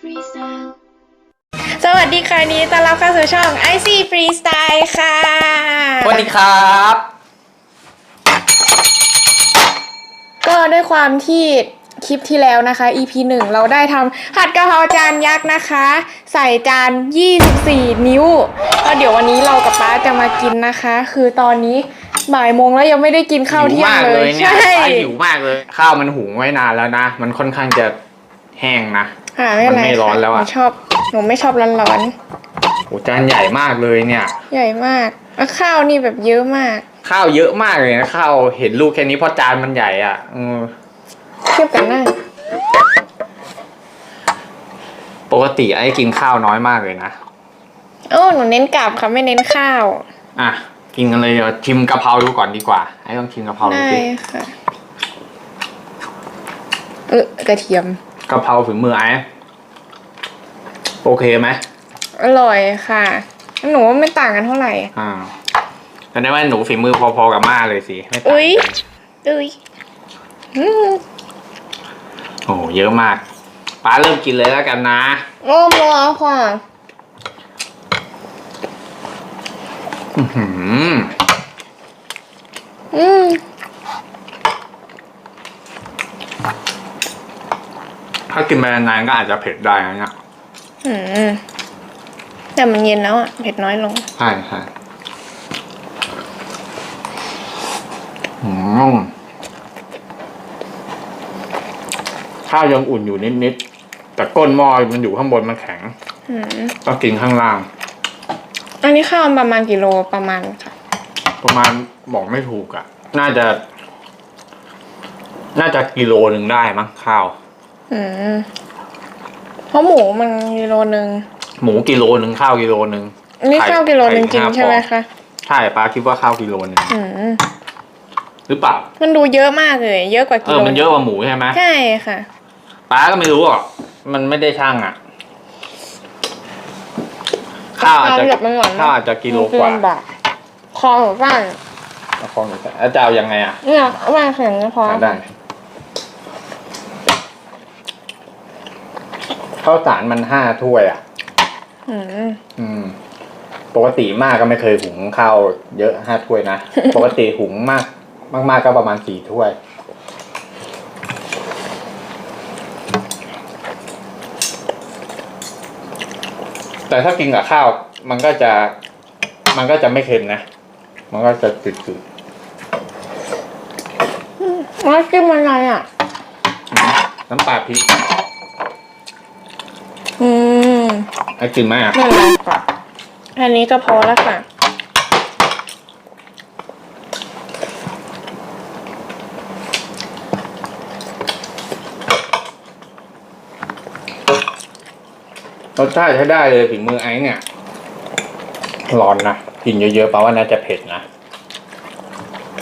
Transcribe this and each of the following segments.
Freestyle สวัสดีค่ะนี้ต้อนรับเข้าสู่ช่อง IC Freestyle ค่ะ สวัสดีครับ ก็ด้วยความที่คลิปที่แล้วนะคะ EP 1 เราได้ทำผัดกะเพราจานยักษ์นะคะ ใส่จาน 24 นิ้วแล้วเดี๋ยววันนี้เรากับป้าจะมากินนะคะ คือตอนนี้บ่ายโมงแล้วยังไม่ได้กินข้าวเที่ยงมากเลยเนี่ยใช่ป้าหิวมากเลย ข้าวมันหุงไว้นานแล้วนะ มันค่อนข้างจะแห้งนะ ค่ะไม่เป็นไรมันไม่ร้อนแล้วอะหนูชอบหนูไม่ชอบร้อนโอ้จานใหญ่มากเลยเนี่ย ๆใหญ่มากแล้วข้าวนี่แบบเยอะมากข้าวเยอะมากเลยนะข้าวเห็นลูกแค่นี้เพราะจานมันใหญ่อะเออเทียบกันหน้าปกติไอ้กินข้าวน้อยมากเลยนะโอ้หนูเน้นกลับค่ะไม่เน้นข้าวอะกินกันเลยเดี๋ยวชิมกะเพราดูก่อนดีกว่าไอ้ต้องชิมกะเพราดูได้สิค่ะเออกระเทียม กะเพราฝีมือไอ้โอเคไหมอร่อยค่ะ หนูว่าไม่ต่างกันเท่าไหร่ อ่าแสดงว่าหนูฝีมือพอๆกับม่าเลยสิไม่ต่างอุ๊ยกันอุ้ยอืมโอ้โหเยอะมากป้าเริ่มกินเลยแล้วกันนะโอ้โมเอาค่ะอื้อหืออืม ถ้ากินไปนานๆก็อาจจะเผ็ดได้นะเนี่ยอืมแต่มันเย็นแล้วอะเผ็ดน้อยลง ใช่ใช่อืมข้าวยังอุ่นอยู่นิดๆแต่ก้นหม้อมันอยู่ข้างบนมันแข็งอืมต้องกินข้างล่าง อันนี้ข้าวประมาณกี่โลประมาณค่ะประมาณบอกไม่ถูกอะ่ะ น่าจะ น่าจะกิโลหนึ่งได้มั้งข้าว อืมเพราะหมูมันกิโลนึง หมูกิโลหนึ่งข้าวกิโลหนึ่งอันนี้ไข่ข้าวกิโลนึงจริงไข่ใช่ไหมห้าฟองคะ ใช่ป้าคิดว่าข้าวกิโลหนึ่งอืมหรือเปล่า มันดูเยอะมากเลย เยอะกว่าเอกิอโลมันเยอะกว่าหมูใช่ไหมใช่ค่ะป้าก็ไม่รู้หรอกมันไม่ได้ช่างอะ ข้าวอาจจะข้าวแบบมันหวานมากข้าวอาจจะกิโลกว่ามันเนบาทคอหนูสั้นเอาของหนูแต่แล้วจะเอายังไงอะเนี่ยเอามาแข็งก็พออะได้ ข้าวสารมันห้าถ้วยอะ อืมอืม ปกติมากก็ไม่เคยหุงข้าวเยอะห้าถ้วยนะ ปกติหุงมากมาก ๆ ก็ประมาณสี่ถ้วย แต่ถ้ากินกับข้าว มันก็จะ มันก็จะไม่เค็มนะ มันก็จะจืดแล้วกินอะไรอะๆน้ำปลาพริก อืม ให้กินไหมอะไม่เป็นไรค่ะ อันนี้ก็พอแล้วค่ะ รสชาติใช้ได้เลยฝีมือไอ้เนี่ย ร้อนนะกินเยอะๆแปลว่าน่าจะเผ็ดนะ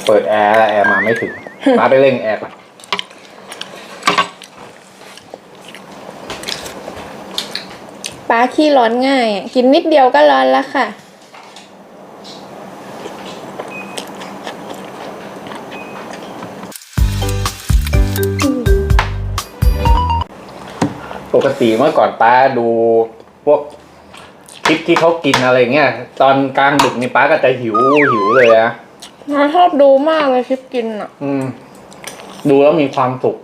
เปิดแอร์แล้วแอร์มาไม่ถึงป้าไปเร่งแอร์ก่อน ปลาขี้ร้อนง่ายอะกินนิดเดียวก็ร้อนแล้วค่ะ ปกติเมื่อก่อนป้าดูพวกคลิปที่เขากินอะไรเงี้ย ตอนกลางดึกนี่ป้าก็จะหิวหิวเลยอะเราชอบดูมากเลยคลิปกินอะ อืม ดูแล้วมีความสุข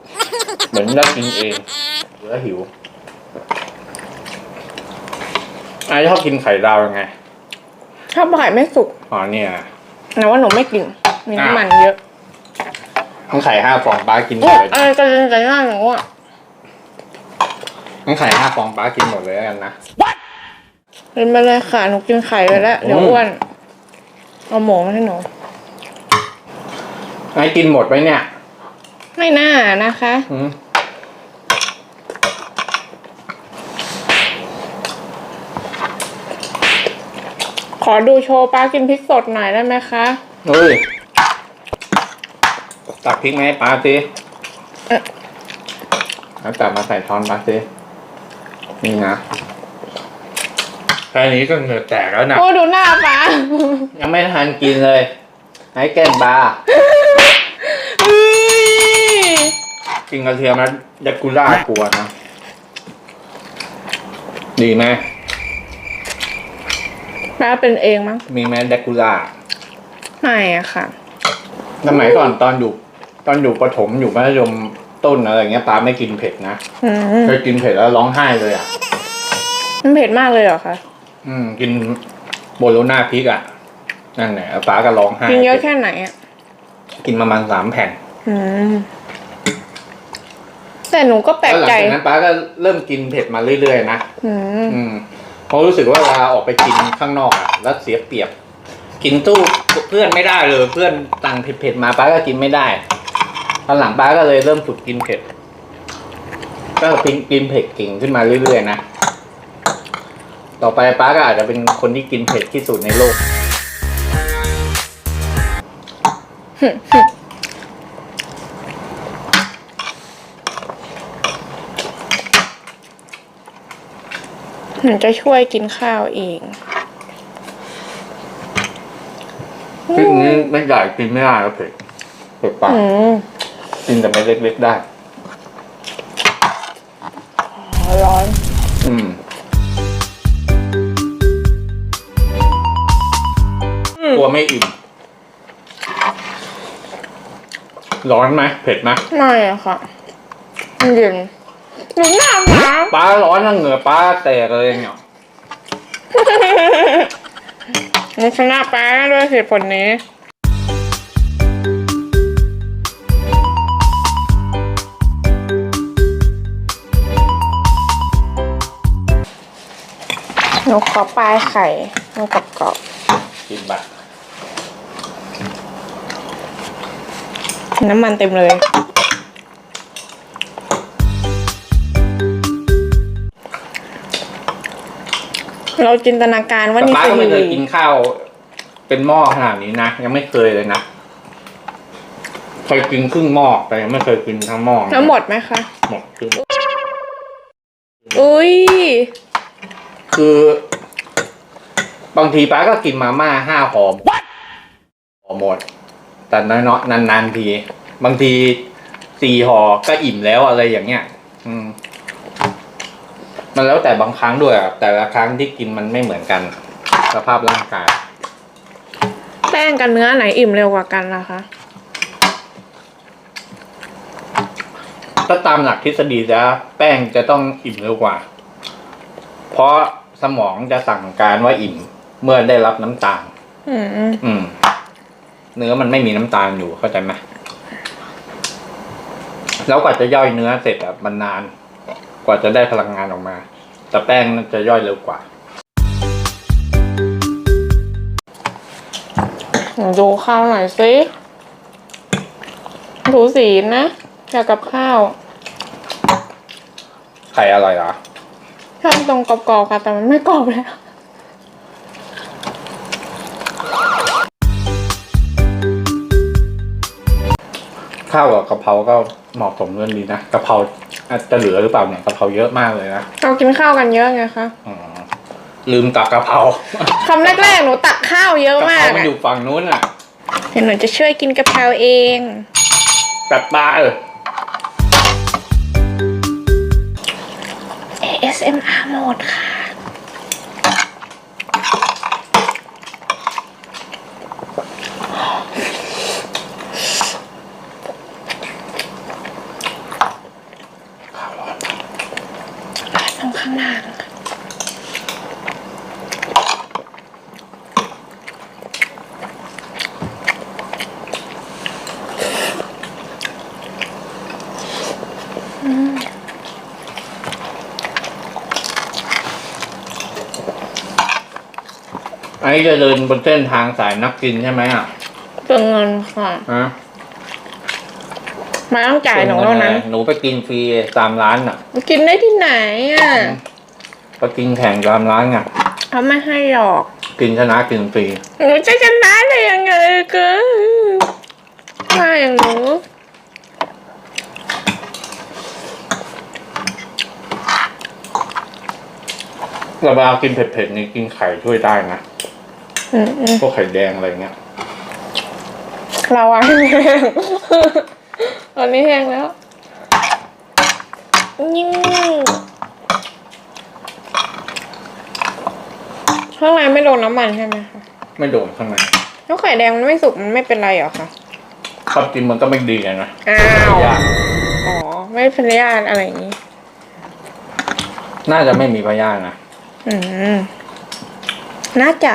เหมือนได้กินเองแล้วหิว ไอ้ชอบกินไข่ดาวยังไงชอบไข่ไม่สุกอ๋อเนี่ยแต่ว่าหนูไม่กิน มีน้ำมันเยอะทั้งไข่ห้าฟองป้ากินหมโอ้ดเลยอะไรจะเป็นใจหน้าหนูอะทั้งไข่ห้าฟองป้ากินหมดเลยแล้วกันนะกินไปเลยค่ะหนูกินไข่ไปแล้วเดี๋ยวอืมอ้วนเอาหมูมาให้หนูไอ้กินหมดไปเนี่ย ไม่น่านะคะ ขอดูโชว์ปลากินพริกสดหน่อยได้ไหมคะเฮ้ยตักพริกไหมาให้ป้าสิเอ๊ะแล้วตักมาใส่ช้อนป้าสินี่นะแค่นี้ก็เหงื่อแตกแล้วนะโอ้ดูหน้าปลายังไม่ทันกินเลย ให้แก้มปลาอุ๊ยกินกระเทียมแล้วยากุล่ากลัวนะ ดีไหม ป้าเป็นเองมั้งมีไหมแดกคูล่าไม่อะค่ะ สมัยก่อนตอนอยู่ตอนอยู่ประถมอยู่มัธยมต้นอะไรเงี้ยป้าไม่กินเผ็ดนะอืมเคยกินเผ็ดแล้วร้องไห้เลยอะ มันเผ็ดมากเลยเหรอคะอืม กินโบโลน่าพริกอะนั่นแหละป้าก็ร้องไห้กินเยอะแค่ไหนอะกินประมาณสามแผ่นอืมแต่หนูก็แปลกแล้วหลังใจจากนั้นป้าก็เริ่มกินเผ็ดมาเรื่อยๆนะอืม อืมเพ ราะรู้สึกว่าเวลาออกไปกินข้างนอกอะแล้วเสียเปรียบ กินตู้เพื่อนไม่ได้เลยเพื่อนสั่งเผ็ดๆมาป้าก็กินไม่ได้ตอนหลังป้าก็เลยเริ่มฝึกกินเผ็ด ก็กินกินเผ็ดเก่งขึ้นมาเรื่อยๆนะต่อไปป้าก็อาจจะเป็นคนที่กินเผ็ดที่สุดในโลก หนูจะช่วยกินข้าวเองพริกนี้ไม่ใหญ่กินไม่ได้แล้วเผ็ดเผ็ดปากอืมกินแต่ไม่เล็กๆได้ ร้อน อืมอืม กลัวไม่อิ่มร้อนไหมเผ็ดไหมไม่อะค่ะมันเย็น หนูหนาวนะป้าร้อนทั้งเหงื่อป้าแตกเลยเนี่ยหนูชนะป้าด้วยเหตุผลนี้ หนูขอปลายไข่มันกรอบกินบัตรๆน้ำมันเต็มเลย เราจินตนาการว่าแต่นี่ป้าคือก็ไม่เคยลีกินข้าว เป็นหม้อขนาดนี้นะยังไม่เคยเลยนะเคยกินครึ่งหม้อแต่ยังไม่เคยกินทั้งหม้อแล้วหมดไหมคะ หมดครึ่งอุ้ยคือ บางทีป้าก็กินมาม่าห้าห่อห่อหมด แต่น้อยๆนานๆที บางทีสี่ห่อก็อิ่มแล้วอะไรอย่างเงี้ย อืม มันแล้วแต่บางครั้งด้วยอะแต่ละครั้งที่กินมันไม่เหมือนกัน สภาพร่างกายแป้งกับเนื้อไหนอิ่มเร็วกว่ากันล่ะคะถ้าตามหลักทฤษฎีแล้วแป้งจะต้องอิ่มเร็วกว่า เพราะสมองจะสั่งการว่าอิ่มเมื่อได้รับน้ำตาลอืมอืม เนื้อมันไม่มีน้ำตาลอยู่เข้าใจไหมแล้วกว่าจะย่อยเนื้อเสร็จอะมันนาน กว่าจะได้พลังงานออกมา แต่แป้งมันจะย่อยเร็วกว่าหนูดูข้าวหน่อยสิ ดูสีนะเกี่ยวกับข้าว ไข่อร่อยเหรอชอบตรงกรอบๆค่ะ แต่มันไม่กรอบแล้วข้าวกับกะเพราก็เหมาะสมกันดีนะกะเพรา อาจจะเหลือหรือเปล่าเนี่ยกะเพราเยอะมากเลยนะเรากินข้าวกันเยอะไงคะอ๋อลืมตักกะเพราคำแรกๆหนูตักข้าวเยอะกะเพมากรามันอะอยู่ฝั่งนู้นอะเดี๋ยวหนูจะช่วยกินกะเพราเองตัดปลาเออ ASMR โหมดค่ะ ตรงข้างล่างค่ะ อันนี้จะเดินบนเส้นทางสายนักกินใช่ไหมอะเป็นเงินค่ะฮะมาต้องจ่ายหนูแล้วนะหนูไปกินฟรีตามร้านอะ กินได้ที่ไหนอะไปกินแข่งตามร้านอะเขาไม่ให้หรอก กินชนะกินฟรี หนูจะชนะได้ยังไงกันไม่อย่างหนูเราเวลากินเผ็ดๆนี่กินไข่ช่วยได้นะ อืมอืมพวกไข่แดงอะไรเงี้ย เราอะให้แห้ง ตอนนี้แห้งแล้วยิ่งข้างในไม่โดนน้ำมันใช่ไหมคะไม่โดนข้างในแล้วไข่แดงมันไม่สุกมันไม่เป็นไรเหรอคะความจริงมันก็ไม่ดีนะอ้าวยากอ๋อไม่เป็นญาติอะไรอย่างนี้ น่าจะไม่มีพยาธินะอืมน่าจะ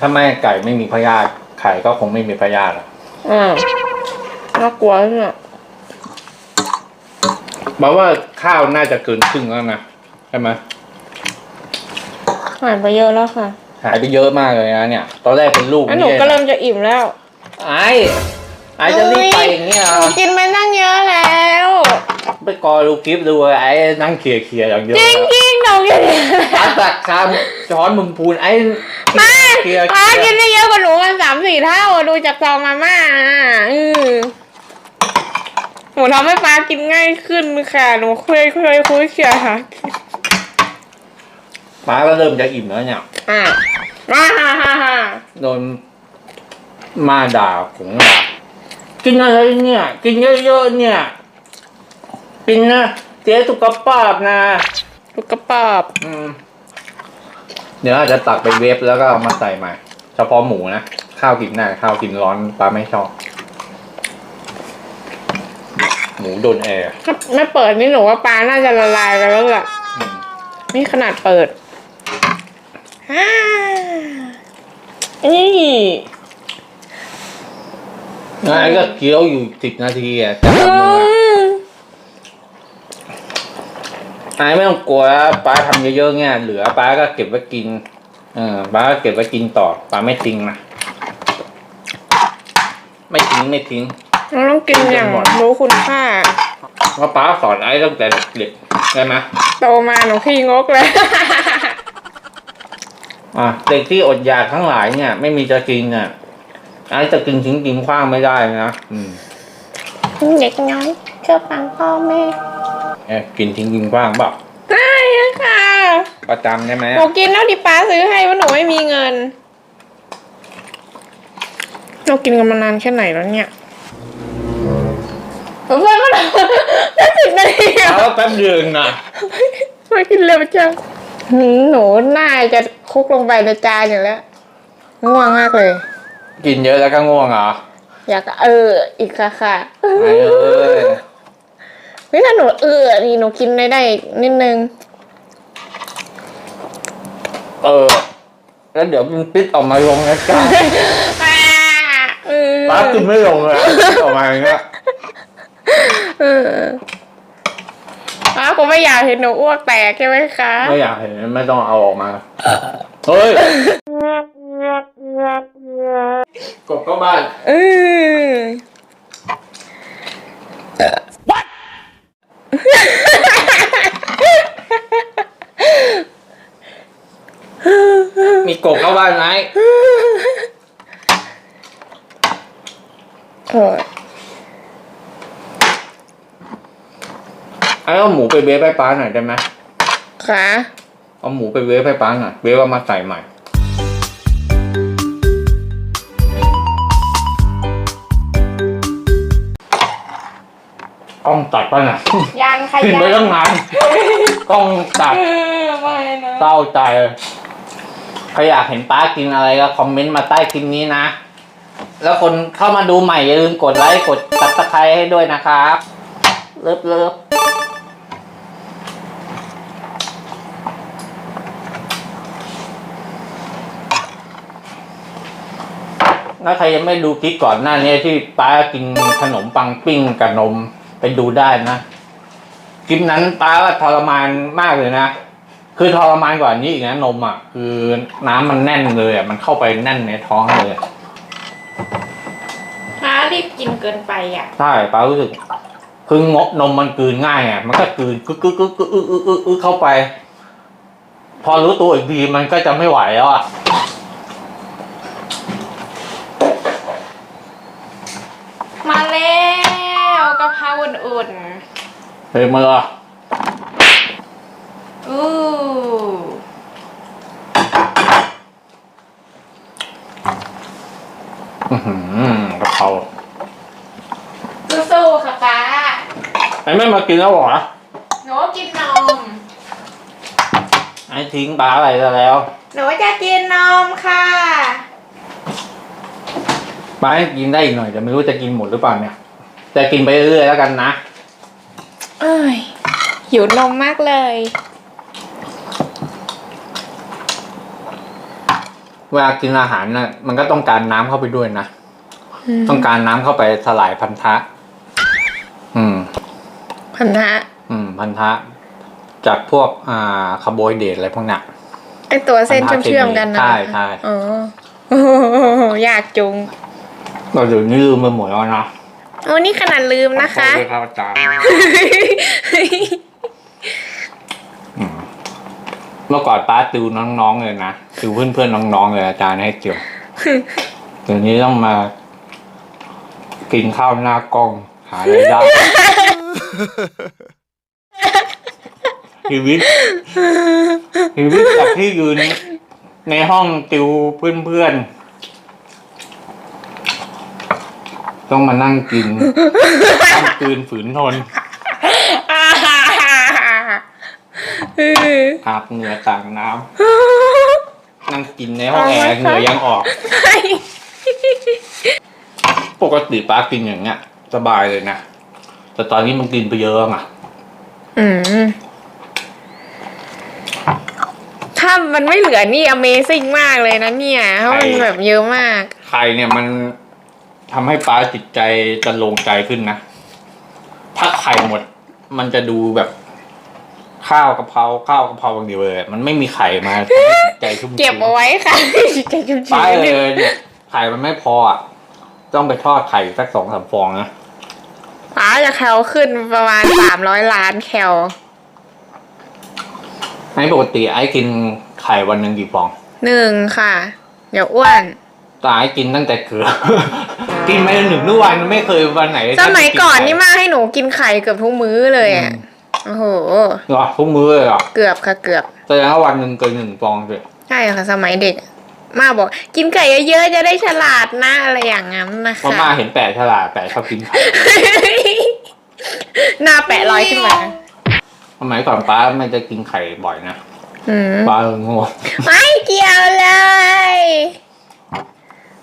ถ้าไม่ไก่ไม่มีพยาธิไข่ก็คงไม่มีพยาธิอะอ่าน่ากลัวเนี่ยบอกว่าข้าวน่าจะเกินครึ่งแล้วนะใช่ไหมหายไปเยอะแล้วค่ะหายไปเยอะมากเลยนะเนี่ย ตอนแรกเป็นลูกแล้วหนูนี่ก็เริ่มจะอิ่มแล้ว ไอ้ไอ้จะรีบไปอย่างเงี้ยหนูกินไปตั้งเยอะแล้ว ไปกอดูคลิปดูไอ้นั่งเคลียร์เคลียร์อย่างเดียวจริงจริงๆหนูกินอาตักชามช้อนมึงพูนไอ้ไม่เคลียร์เคป้าลีกิยนร์ได้เยอะกว่าหนูกันสามสี่เท่าอะดูจากซองมาม่าอะอือหนูทำให้ป้ากินง่ายขึ้นค่ะ หนูเคยเคยคุยเขียค่ะป้าก็เริ่มจะอิ่มแล้วเนี่ยอะมาฮ่าฮ่าฮ่าโดนมาด่าผงด่ากินอะไรเนี่ย กินเยอะๆเนี่ย กินนะเสียสุขภาพนะลูกกระปอบอืม เดี๋ยวอาจจะตักไปเวฟแล้วก็เอามาใส่ใหม่ เฉพาะหมูนะข้าวกินได้ข้าวกินร้อนปลาไม่ชอบ หมูโดนแอร์ถ้าไม่เปิดนี่หนูว่าปลาน่าจะละลายไปแล้วแหละอืมนี่ขนาดเปิดฮ่านี่ งั้นไอ้ก็เคี้ยวอยู่สิบนาทีอะแต่อืทำมือ อะมไอ้ไม่ต้องกลัวนะป้าทำเยอะๆเนี่ยเหลือป้าก็เก็บไว้กิน เออป้าก็เก็บไว้กินต่อป้าไม่ทิ้งนะไม่ทิ้งไม่ทิ้งเราต้องกินอย่างรู้คุณค่าเพราะป้าสอนไอ้ตั้งแต่เด็กๆได้ไหมโตมาหนูขี้งกเลยอะเด็กที่อดอยากทั้งหลายเนี่ย ไม่มีจะกินเนี่ยไอ้จะกินทิ้งกินขว้างไม่ได้นะอืมเด็กน้อยเชื่อฟังพ่อแม่ เอ๊ะกินทิ้งกินขว้างเปล่าได้ค่ะประจำได้ไหมหนูกินแล้วดิป้าซื้อให้ว่าะหนูไม่มีเงิน เรากินกันมานานแค่ไหนแล้วเนี่ยเพื่อนก็ได้สิบนาทีอะเอาแป๊บเดียวเองนะมากินเร็วจังหืมหนูน่าจะคลุกลงไปในจานอยู่แล้วง่วงมากเลย กินเยอะแล้วก็ง่วงเหรออยากเอออีกค่ะค่ะไอ้เอ้ย เฮ้ยถ้าหนูเออนี่หนูกินได้ได้อีกนิดนึง เออ แล้วเดี๋ยวมันปิดออกมาลงนะจ๊ะป้าเออป้ากินไม่ลงเลยปิดออกมาอย่างเงี้ยเออป้าคงไม่อยากเห็นหนูอ้วกแตกใช่ไหมคะ ไม่อยากเห็นไม่ต้องเอาออกมาเฮ้ยกบเข้าบ้านเออ มีกบเข้าบ้านไหมเออไอ้เอาหมูไปเวฟให้ป้าหน่อยได้ไหมค่ะเอาหมูไปเวฟให้ป้าหน่อยเวฟเอามาใส่ใหม่ ตัดป่ะน่ะยังค่ะขึ้นไปยัตั้งนานกล้องตัดเออไม่นะเศร้าใจใครอยากเห็นป้ากินอะไรก็คอมเมนต์มาใต้คลิปนี้นะ แล้วคนเข้ามาดูใหม่อย่าลืมกดไลค์กดตัดตะไคร้ให้ด้วยนะครับ เลิฟเลิฟถ้าใครยังไม่ดูคลิปก่อนหน้านี้ที่ป้ากินขนมปังปิ้งกับนม ไปดูได้นะคลิปนั้นป้าก็ทรมานมากเลยนะคือทรมานกว่านี้อีกนะนมอะคือน้ำมันแน่นเลยอะมันเข้าไปแน่นในท้องเลยอะป้ารีบกินเกินไปอะใช่ป้ารู้สึกคืองบนมมันกลืนง่ายอะมันก็กลืนกึกกึกกึกกึกอึกอึกอึกอึกเข้าไป พอรู้ตัวอีกทีมันก็จะไม่ไหวแล้วอะ มาแล้วกะเพราอุ่ นเฮ้ยมือๆอู้อื้อหือกะเพราสู้ๆค่ะป้าไอ้ไม่มากินแล้วเหรอหนูกินนม ไอ้ทิ้งป้าอะไรซะแล้วหหนูจะกินนมค่ะป้าให้กินได้อีกหน่อยแต่ไม่รู้จะกินหมดหรือเปล่าเนี่ยจะกินไปเรื่อยๆแล้วกันนะ เอ้ยหิวนมมากเลย เวลากินอาหารน่ะมันก็ต้องการน้ำเข้าไปด้วยนะ ต้องการน้ำเข้าไปสลายพันธะ อืม พันธะ อืม พันธะ จากพวกอ่าคาร์โบไฮเดรตอะไรพวกเนี้ยไอตัวเส้นเชื่อมๆกันนะใช่ใช่อ๋อโอ้โหอยากจุงเราเดี๋ยวนี้ลืมไปหมดแล้วนะโอ้นี่ขนาดลืมนะคะขอโทษด้วยครับอาจารย์อืม เมื่อก่อนป้าติวน้องๆเลยนะติวเพื่อนๆน้องๆเลยอาจารย์ให้ติวเดี๋ยวนี้ต้องมา กินข้าวหน้ากล้องหารายได้ชีวิตชีวิตจากที่อยืนในห้องติวเพื่อนๆต้องมานั่งกินต้องคืนฝืนทน อาบเหงื่อต่างน้ำนั่งกินในห้องแอร์เหงื่อยังออก ปกติป้ากินอย่างเงี้ย สบายเลยนะ แต่ตอนนี้มันกินไปเยอะอะอืมถ้ามันไม่เหลือนี่ Amazing มากเลยนะเนี่ยเพราะมันใช่แบบเยอะมาก ไข่เนี่ยมันทำให้ป้าจิตใจจะลงใจขึ้นนะ ถ้าไข่หมด มันจะดูแบบ ข้าวกะเพราข้าวกะเพราอย่างเดียวเลยมันไม่มีไข่มาทำให้จิตใจชุ่มชื้นเก็บเอาไว้ค่ะใจชุ่มป้าชื้นเลยเนี่ยไข่มันไม่พออะต้องไปทอดไข่สักสองสามฟองนะป้าจะแคลขึ้นประมาณสามร้อยล้านแคลไอ้ปกติไอ้กินไข่วันหนึ่งกี่ฟองหนึ่งค่ะ เดี๋ยวอ้วนแต่ไอ้กินตั้งแต่เกิดกินมาหนึ่งทุกวันไม่เคยวันไหน สมัยก่อนนี่มามาให้หนูกินไข่เกือบทุกมื้อเลยอะ โอ้โหหรอทุกมื้อเลยเหรอเกือบค่ะเกือบแสดงว่าวันหนึ่งเกินหนึ่งฟองเลยใช่ค่ะสมัยเด็ก มาบอกกินไก่เยอะๆจะได้ฉลาดนะอะไรอย่างนั้นนะเพราะคะมาเห็นแปะฉลาดแปะชอบกินไข่หน้าแปะรอยขึ้นมาสมัยก่อนป้าไม่จะกินไข่บ่อยนะอืมป้าโง่ไม่เกี่ยวเลย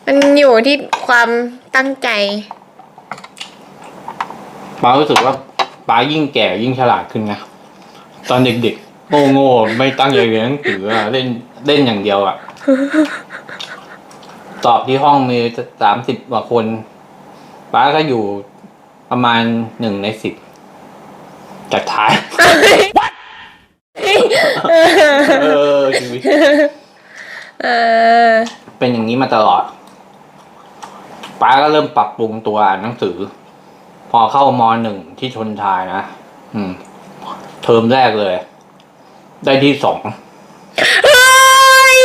มันอยู่ที่ความตั้งใจ ป้ารู้สึกว่า ป้ายิ่งแก่ยิ่งฉลาดขึ้นนะตอนเด็กๆโง่โง่ๆไม่ตั้งใจเรียนหนังสืออะเล่นเล่นอย่างเดียวอะสอบที่ห้องมีสามสิบกว่าคน ป้าก็อยู่ประมาณหนึ่งในสิบจากท้ายเออชีวิตเออเป็นอย่างนี้มาตลอด ป้าก็เริ่มปรับปรุงตัวอ่านหนังสือ พอเข้ามหนึ่งที่ชนชายนะอืม เทอมแรกเลย ได้ที่สองเฮ้ย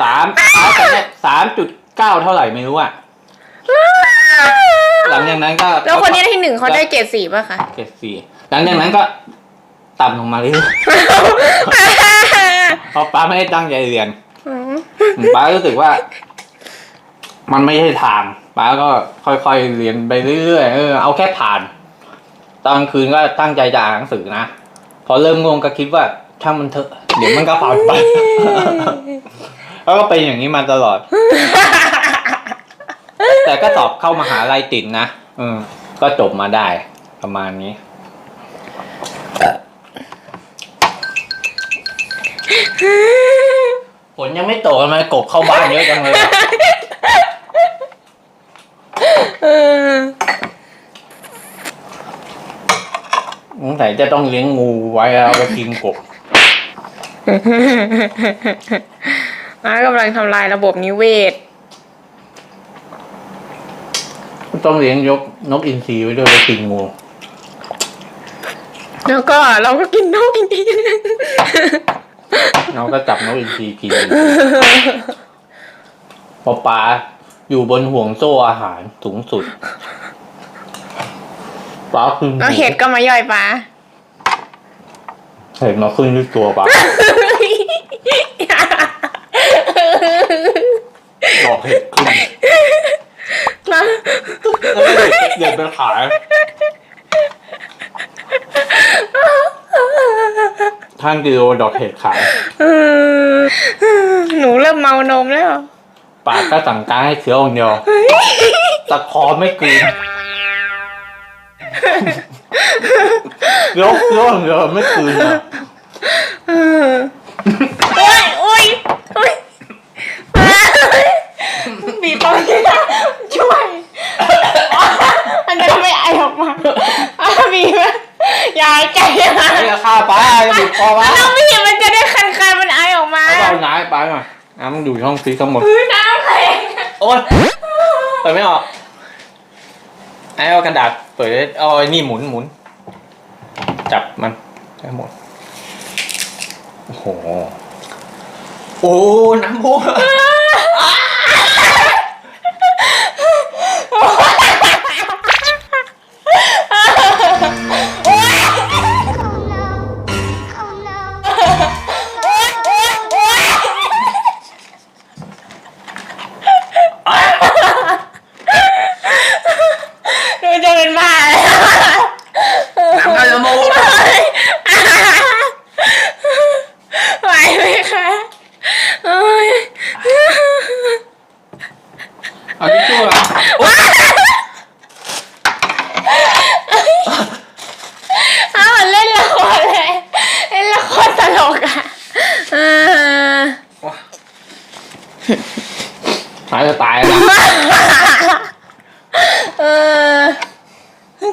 สามป้าจะได้สามจุดเก้าเท่าไหร่ไม่รู้อะหลังจากนั้นก็แล้วคนที่ได้ที่หนึ่งเขาได้เกรดสี่ป่ะคะเกรดสี่หลังจากนั้นก็ต่ำลงมาเรื่อยๆเพราะป้าไม่ได้ตั้งใจเรียนป้ารู้สึกว่า มันไม่ใช่ทาง ป้าก็ค่อยๆเรียนไปเรื่อยๆเออเอาแค่ผ่านตอนกลางคืนก็ตั้งใจจะอ่านหนังสือนะ พอเริ่มง่วงก็คิดว่าช่างมันเถอะเดี๋ยวมันก็ผ่านไปแล้วก็เป็นอย่างนี้มาตลอด แต่ก็สอบเข้ามหาลัยติดนะเออก็จบมาได้ประมาณนี้ฝนยังไม่ตกทำไมกบเข้าบ้านเยอะจังเลยอะเออ สงสัยจะต้องเลี้ยงงูไว้แล้วไปกินกบม้ากำลังทำลายระบบนิเวศ ต้องเลี้ยงยกนกอินทรีไว้ด้วยไปกินงู แล้วก็เราก็กินนกอีกทีนึงเราก็จับนกอินทรีกินเพอปลา อยู่บนห่วงโซ่อาหารสูงสุดปลาขึ้นแล้วเห็ดก็มาย่อยปลาเห็ดมาขึ้นที่ตัวปลาดอกเห็ดขึ้นแล้วไม่เด็ดเด็ดเป็นขายทางกิโลดอกเห็ดขายเออเริ่มเมานมแล้ว ปากก็สั่งการให้เคี้ยวอย่างเดียวตะคอไม่กลืนเคี้ยวเคี้ยวอย่างเดียวไม่กลืนอะเออโอ้ยโอ้ยโอ้ยบีบตรงนี้นะช่วยมันจะทำให้ไอออกมาอะบีบอย่าให้ใจนะไอ้จะฆ่าป้าจะบีบคอป้า น้องบีบมันจะได้คันคันๆมันไอออกมา เอาน้ำให้ป้าหน่อย น้ำมันอยู่ช่องฟรีซทั้งหมดเฮ้ยน้ำแข็งโอ๊ยเปิดไม่ออกไอ้เอากระดาษเปิดเอาไอ้นี่หมุนหมุน จับมันให้หมดโอ้โหโอ้น้ำพุ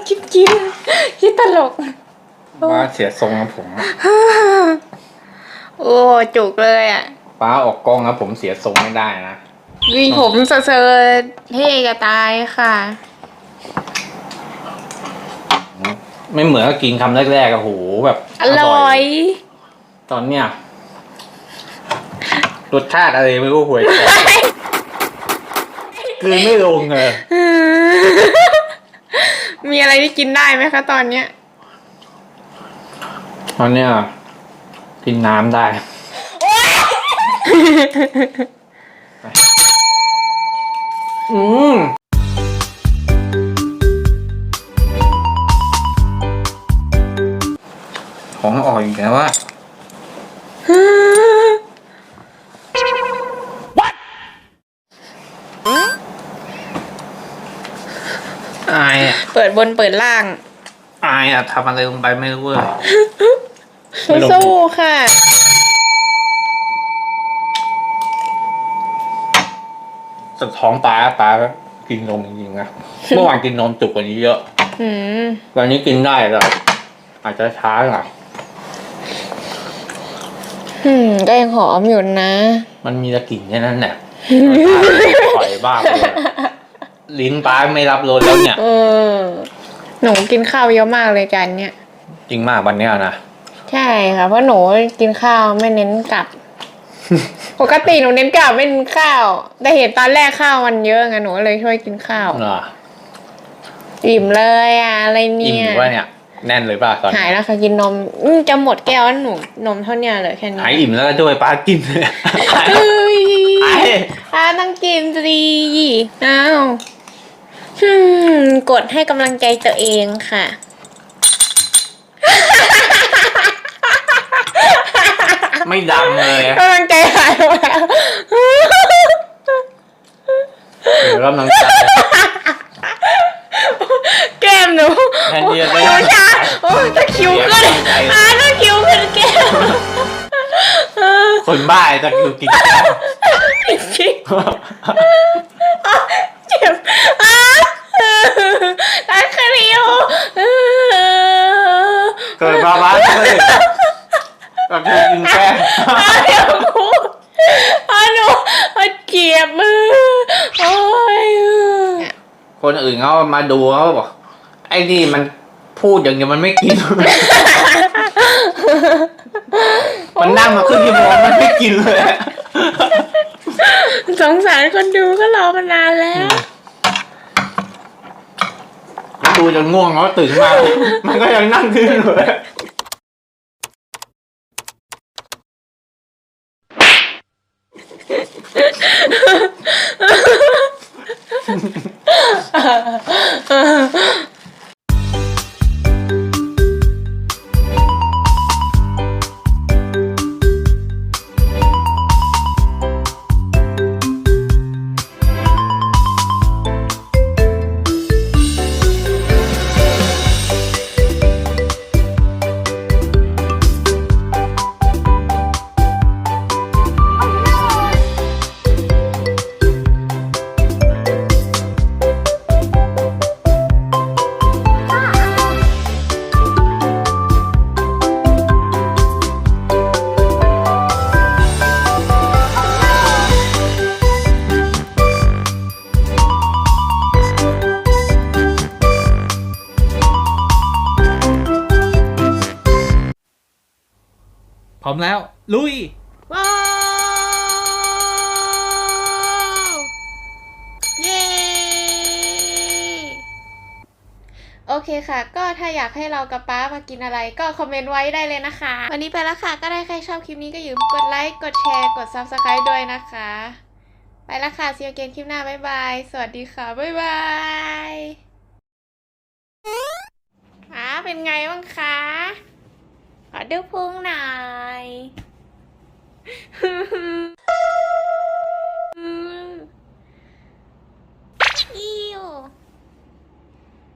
คิดคิดคิดตลก ป้าเสียทรงนะผมโอ้จุกเลยอะป้าออกกล้องนะผมเสียทรงไม่ได้นะวีผมเซอร์ๆเท่จะตายค่ะ ไม่เหมือนกับกินคำแรกๆอะโหแบบอร่อย ตอนเนี้ยรสชาติอะไรไม่รู้หวยแตกกลืนไม่ลงเลย มีอะไรที่กินได้ไหมคะตอนเนี้ย ตอนเนี้ยกินน้ำได้ อืมของอ่อยอีกแล้วว่า อายอะ เปิดบนเปิดล่าง อายอะทำอะไรลงไปไม่รู้เลย ไม่ลง สู้ๆค่ะ แต่ท้องปลาปลาก็กินนมจริงๆนะ เมื่อวานกินนมจุกกว่านี้เยอะอืม วันนี้กินได้แต่อาจจะช้าหน่อยอืม ก็ยังหอมอยู่นะ มันมีแตะกลิ่นแค่นั้นแหละ ปล่อยบ้าไปเลย ลิ้นปลาไม่รับรสแล้วเนี่ย เออ หนูกินข้าวเยอะมากเลยจานเนี้ย จริงมากวันเนี้ยนะ ใช่ค่ะ เพราะหนูกินข้าวไม่เน้นกลับ ปกติหนูเน้นกลับไม่เน้นข้าว แต่เห็นตอนแรกข้าวมันเยอะไงหนูก็เลยช่วยกินข้าวเหรออิ่มเลยอะอะไรอิ่มเนี่อยยู่ว่าเนี่ย แน่นเลยป่ะตอนหายแล้วค่ะกินนมอืมจะหมดแก้วแล้วหนูนมเท่าเนี้ยเลยแค่นี้หายอิ่มแล้วก็ด้วยปลากินเลยเอ้ยไอ้อ่าต้องกินสิอ้าวอืม กดให้กำลังใจตัวเองค่ะ ไม่ดังเลยกำลังใจหายไปแล้วเดี๋ยวกำลังใจแก้มหนูแทนที่จะได้หนูชาโอ้ยตะคริวขึ้นอ่าตะคริวขึ้นแก้มเออ คนบ้าจะอยู่กินแก้วจริงเจ็บอ่าตะคริวเกิดมาบ้าเลยก็คือกินแก้วอ่าเดี๋ยวกูอ่าหนูอ่าเจ็บมือโอ้ยคนอื่นเขามาดูเขาบอกไอ้นี่มันพูดอย่างเดียวมันไม่กิน มันนั่งมาขึ้นยี่วโมงมันไม่กินเลยสงสารคนดูก็รอมานานแล้วดูจนง่วงแล้วตื่นมา มันก็ยังนั่งขึ้นอยู่เลย โอเคค่ะ ก็ถ้าอยากให้เรากับป้ามากินอะไร ก็คอมเมนต์ไว้ได้เลยนะคะ วันนี้ไปแล้วค่ะ ก็ได้ใครชอบคลิปนี้ก็อย่าลืมกดไลค์กดแชร์กด Subscribe ด้วยนะคะ ไปแล้วค่ะ see you again คลิปหน้าบ๊ายบาย สวัสดีค่ะบ๊ายบายอ่าเป็นไงบ้างคะขอดูพุงหน่อย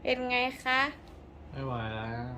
เป็นไงคะ ไม่ไหวแล้ว